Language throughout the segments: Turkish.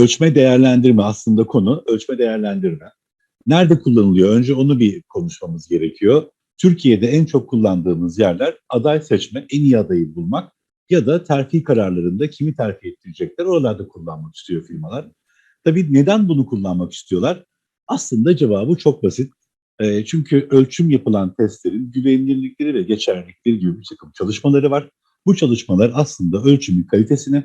ölçme değerlendirme aslında konu ölçme değerlendirme. Nerede kullanılıyor? Önce onu bir konuşmamız gerekiyor. Türkiye'de en çok kullandığımız yerler aday seçme, en iyi adayı bulmak ya da terfi kararlarında kimi terfi ettirecekler oralarda kullanmak istiyor firmalar. Tabii neden bunu kullanmak istiyorlar? Aslında cevabı çok basit. E, çünkü ölçüm yapılan testlerin güvenilirlikleri ve geçerlilikleri gibi bir takım çalışmaları var. Bu çalışmalar aslında ölçümün kalitesini,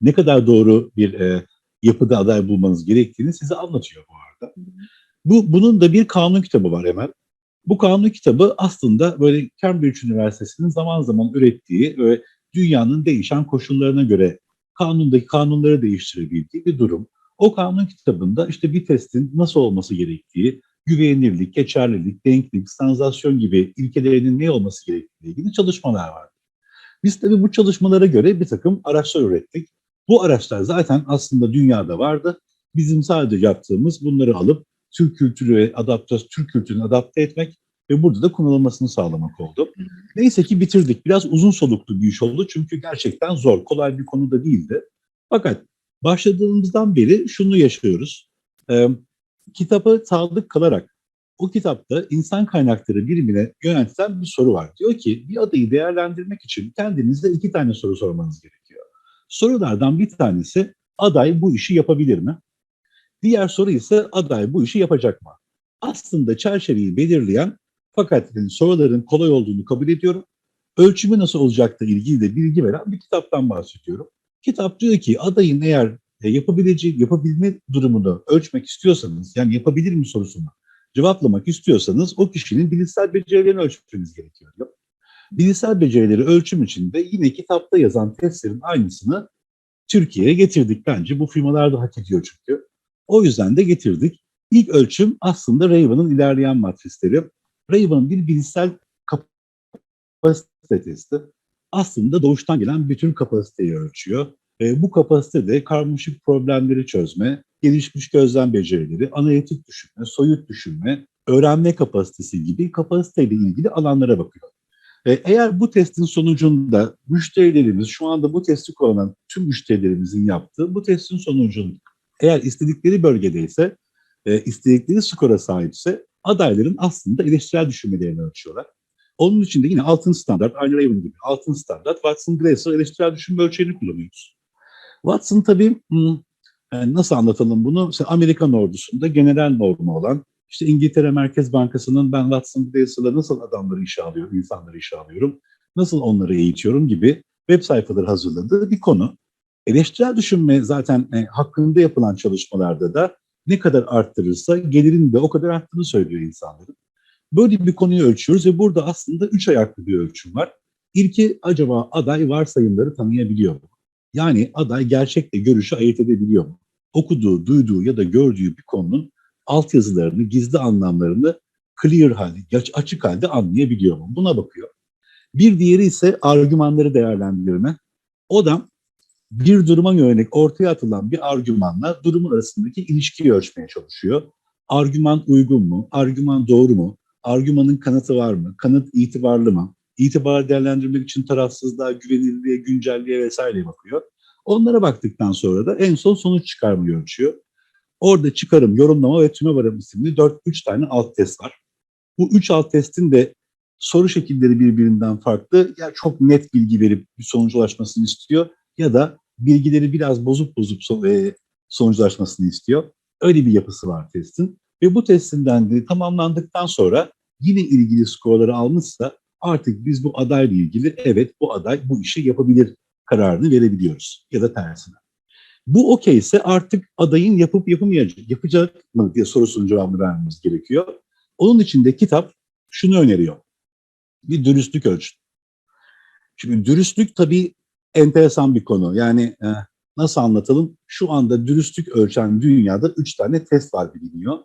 ne kadar doğru bir e, yapıda aday bulmanız gerektiğini size anlatıyor bu arada. Bu bunun da bir kanun kitabı var hemen. Bu kanun kitabı aslında böyle Cambridge Üniversitesi'nin zaman zaman ürettiği ve dünyanın değişen koşullarına göre kanundaki kanunları değiştirebildiği bir durum. O kanun kitabında işte bir testin nasıl olması gerektiği, güvenilirlik, geçerlilik, denklik, standartizasyon gibi ilkelerinin ne olması gerektiği ilgili çalışmalar var. Biz tabii bu çalışmalara göre bir takım araçlar ürettik. Bu araçlar zaten aslında dünyada vardı. Bizim sadece yaptığımız bunları alıp Türk kültürü ve adapte, Türk kültürünü adapte etmek ve burada da kullanılmasını sağlamak oldu. Neyse ki bitirdik. Biraz uzun soluklu bir iş oldu çünkü gerçekten zor, kolay bir konu da değildi. Fakat başladığımızdan beri şunu yaşıyoruz. Ee, kitaba sadık kalarak o kitapta insan kaynakları birimine yöneltilen bir soru var. Diyor ki bir adayı değerlendirmek için kendinize iki tane soru sormanız gerekiyor. Sorulardan bir tanesi aday bu işi yapabilir mi? Diğer soru ise aday bu işi yapacak mı? Aslında çerçeveyi belirleyen fakat soruların kolay olduğunu kabul ediyorum. Ölçümü nasıl olacakla ilgili de bilgi veren bir kitaptan bahsediyorum. Kitap diyor ki adayın eğer e, yapabileceği, yapabilme durumunu ölçmek istiyorsanız, yani yapabilir mi sorusunu cevaplamak istiyorsanız o kişinin bilişsel becerilerini ölçmeniz gerekiyor. Diyor. Bilişsel becerileri ölçüm için de yine kitapta yazan testlerin aynısını Türkiye'ye getirdik bence. Bu firmalar da hak ediyor çünkü. O yüzden de getirdik. İlk ölçüm aslında Raven'ın ilerleyen matrisleri. Raven'ın bir bilişsel kapasite testi. Aslında doğuştan gelen bütün kapasiteyi ölçüyor. E, bu kapasitede karmaşık problemleri çözme, gelişmiş gözlem becerileri, analitik düşünme, soyut düşünme, öğrenme kapasitesi gibi kapasiteyle ilgili alanlara bakıyor. E, eğer bu testin sonucunda müşterilerimiz, şu anda bu testi kullanan tüm müşterilerimizin yaptığı bu testin sonucunda eğer istedikleri bölgedeyse, e, istedikleri skora sahipse adayların aslında eleştirel düşünmelerini ölçüyorlar. Onun için de yine altın standart, aynı Raven gibi altın standart, Watson Glaser eleştirel düşünme ölçeğini kullanıyoruz. Watson tabii hmm, nasıl anlatalım bunu? Mesela Amerikan ordusunda general normu olan, işte İngiltere Merkez Bankası'nın ben Watson Glaser'la nasıl adamları işe alıyorum, insanları işe alıyorum, nasıl onları eğitiyorum gibi web sayfaları hazırladığı bir konu. Eleştirel düşünme zaten e, hakkında yapılan çalışmalarda da ne kadar arttırırsa gelirin de o kadar arttığını söylüyor insanların. Böyle bir konuyu ölçüyoruz ve burada aslında üç ayaklı bir ölçüm var. İlki acaba aday varsayımları tanıyabiliyor mu? Yani aday gerçekle görüşü ayırt edebiliyor mu? Okuduğu, duyduğu ya da gördüğü bir konunun altyazılarını, gizli anlamlarını clear halde, açık halde anlayabiliyor mu? Buna bakıyor. Bir diğeri ise argümanları değerlendirme. O da bir duruma yönelik ortaya atılan bir argümanla durumun arasındaki ilişkiyi ölçmeye çalışıyor. Argüman uygun mu? Argüman doğru mu? Argümanın kanıtı var mı? Kanıt itibarlı mı? İtibar değerlendirmek için tarafsızlığa, güvenilirliğe, güncelliğe vesaireye bakıyor. Onlara baktıktan sonra da en son sonuç çıkarmayı ölçüyor. Orada çıkarım, yorumlama ve tüme varım isimli 4 3 tane alt test var. Bu 3 alt testin de soru şekilleri birbirinden farklı. Ya çok net bilgi verip bir sonuca ulaşmasını istiyor ya da bilgileri biraz bozup bozup sonuçlaşmasını istiyor. Öyle bir yapısı var testin. Ve bu testinden de tamamlandıktan sonra yine ilgili skorları almışsa artık biz bu adayla ilgili evet bu aday bu işi yapabilir kararını verebiliyoruz ya da tersine. Bu okey ise artık adayın yapıp yapamayacak, yapacak mı diye sorusunun cevabını vermemiz gerekiyor. Onun için de kitap şunu öneriyor. Bir dürüstlük ölçün. Şimdi dürüstlük tabii enteresan bir konu. Yani e, nasıl anlatalım? Şu anda dürüstlük ölçen dünyada üç tane test var biliniyor.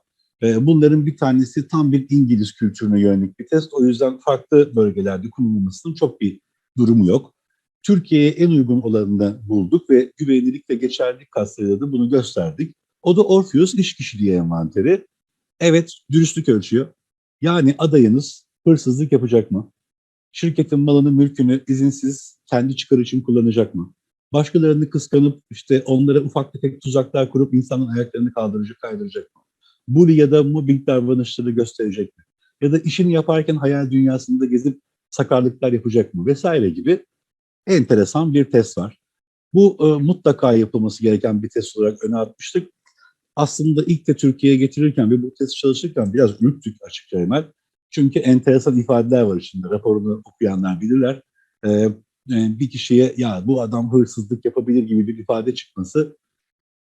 E, bunların bir tanesi tam bir İngiliz kültürüne yönelik bir test. O yüzden farklı bölgelerde kullanılmasının çok bir durumu yok. Türkiye'ye en uygun olanını bulduk ve güvenilirlik ve geçerlilik kastıyla da bunu gösterdik. O da Orpheus iş kişiliği envanteri. Evet, dürüstlük ölçüyor. Yani adayınız hırsızlık yapacak mı? Şirketin malını, mülkünü izinsiz kendi çıkar için kullanacak mı? Başkalarını kıskanıp işte onlara ufak tefek tuzaklar kurup insanın ayaklarını kaldıracak, kaydıracak mı? Bully ya da mobbing davranışları gösterecek mi? Ya da işini yaparken hayal dünyasında gezip sakarlıklar yapacak mı? Vesaire gibi enteresan bir test var. Bu e, mutlaka yapılması gereken bir test olarak öne atmıştık. Aslında ilk de Türkiye'ye getirirken ve bu test çalışırken biraz ürktük açıkça Emel. Çünkü enteresan ifadeler var içinde. Raporunu okuyanlar bilirler. Ee, bir kişiye ya bu adam hırsızlık yapabilir gibi bir ifade çıkması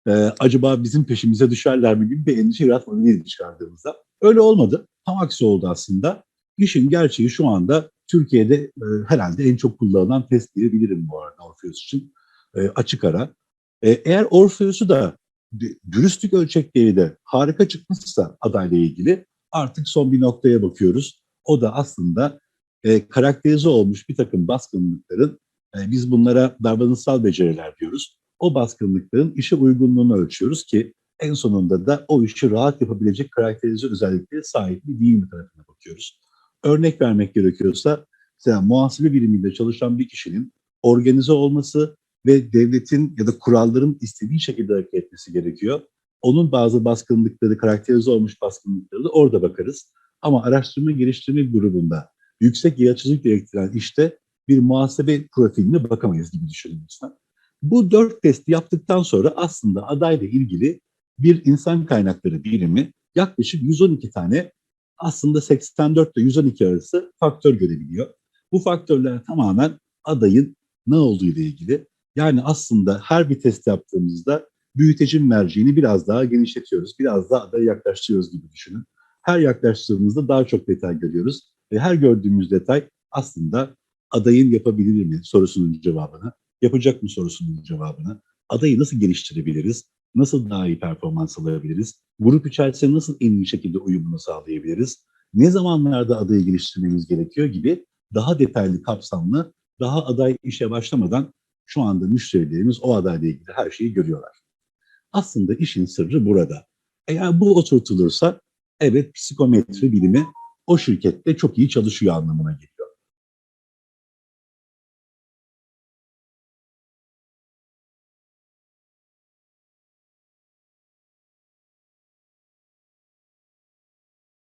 e, acaba bizim peşimize düşerler mi gibi bir endişe yaratmadığını çıkardığımızda. Öyle olmadı. Tam aksi oldu aslında. İşin gerçeği şu anda Türkiye'de e, herhalde en çok kullanılan test diyebilirim bu arada Orpheus için. E, açık ara. E, eğer Orpheus'u da dürüstlük ölçekleri de harika çıkmışsa adayla ilgili artık son bir noktaya bakıyoruz. O da aslında e, karakterize olmuş bir takım baskınlıkların, e, biz bunlara davranışsal beceriler diyoruz. O baskınlıkların işe uygunluğunu ölçüyoruz ki en sonunda da o işi rahat yapabilecek karakterize özelliklere sahip mi değil mi tarafına bakıyoruz. Örnek vermek gerekiyorsa, mesela muhasebe biriminde çalışan bir kişinin organize olması ve devletin ya da kuralların istediği şekilde hareket etmesi gerekiyor. Onun bazı baskınlıkları, karakterize olmuş baskınlıkları da orada bakarız. Ama araştırma geliştirme grubunda yüksek yaratıcılık gerektiren işte bir muhasebe profiline bakamayız gibi düşünüyorsan. Bu dört testi yaptıktan sonra aslında adayla ilgili bir insan kaynakları birimi yaklaşık 112 tane aslında 84 ile 112 arası faktör görebiliyor. Bu faktörler tamamen adayın ne olduğu ile ilgili. Yani aslında her bir test yaptığımızda büyütecin merceğini biraz daha genişletiyoruz. Biraz daha adaya yaklaştırıyoruz gibi düşünün. Her yaklaştığımızda daha çok detay görüyoruz. Ve her gördüğümüz detay aslında adayın yapabilir mi sorusunun cevabını, yapacak mı sorusunun cevabını, adayı nasıl geliştirebiliriz, nasıl daha iyi performans alabiliriz, grup içerisinde nasıl en iyi şekilde uyumunu sağlayabiliriz, ne zamanlarda adayı geliştirmemiz gerekiyor gibi daha detaylı, kapsamlı, daha aday işe başlamadan şu anda müşterilerimiz o adayla ilgili her şeyi görüyorlar. Aslında işin sırrı burada. Eğer bu oturtulursa evet psikometri bilimi o şirkette çok iyi çalışıyor anlamına geliyor.